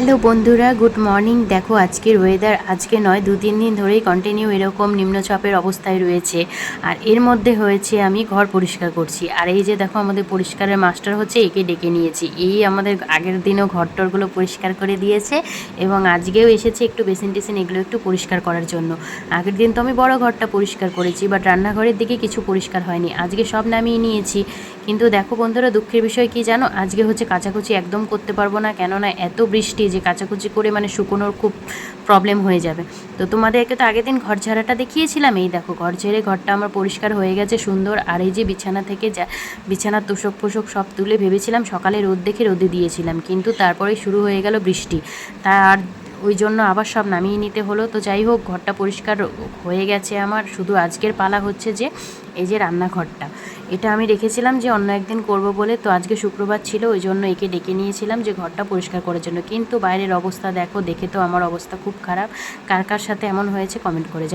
Hello বন্ধুরা, good morning. দেখো, আজকের ওয়েদার আজকে নয়, দু তিন দিন ধরেই কন্টিনিউ এরকম নিম্নচাপের অবস্থায় রয়েছে। আর এর মধ্যে হয়েছে, আমি ঘর পরিষ্কার করছি। আর এই যে দেখো, আমাদের পরিষ্কারের মাস্টার হচ্ছে, একে ডেকে নিয়েছি। এই আমাদের আগের দিনও ঘর টরগুলো পরিষ্কার করে দিয়েছে এবং আজকেও এসেছে একটু বেসিন টেসিন এগুলো একটু পরিষ্কার করার জন্য। আগের দিন তো আমি বড় ঘরটা পরিষ্কার করেছি বাট রান্নাঘরের দিকে কিছু পরিষ্কার হয়নি। আজকে সব নামিয়ে নিয়েছি। কিন্তু দেখো বন্ধুরা, দুঃখের বিষয় কি জানো? আজকে হচ্ছে কাচাকুচি একদম করতে পারব না, কেননা এত বৃষ্টি যে কাচাকুচি করে মানে শুকোনোর খুব প্রবলেম হয়ে যাবে। তো তোমাদেরকে তো আগের দিন ঘর ঝাড়াটা দেখিয়েছিলাম, এই দেখো ঘর ঝেড়ে ঘরটা আমার পরিষ্কার হয়ে গেছে, সুন্দর, আর এই যে বিছানা থেকে যা, বিছানার তোষক ফোষক সব তুলে ভেবেছিলাম, সকালে রোদ দেখে রোদে দিয়েছিলাম, কিন্তু তারপরে শুরু হয়ে গেল বৃষ্টি। তার ওই জন্য আবার সব নামিয়ে নিতে হলো। তো যাই হোক, ঘরটা পরিষ্কার হয়ে গেছে আমার, শুধু আজকের পালা হচ্ছে যে, এই যে রান্নাঘরটা। এটা আমি রেখেছিলাম যে অন্য একদিন করব বলে, তো আজকে শুক্রবার ছিল, ওই জন্য একে ডেকে নিয়েছিলাম যে ঘরটা পরিষ্কার করার জন্য। কিন্তু বাইরের অবস্থা দেখো, দেখে তো আমার অবস্থা খুব খারাপ। কার কার সাথে এমন হয়েছে কমেন্ট করে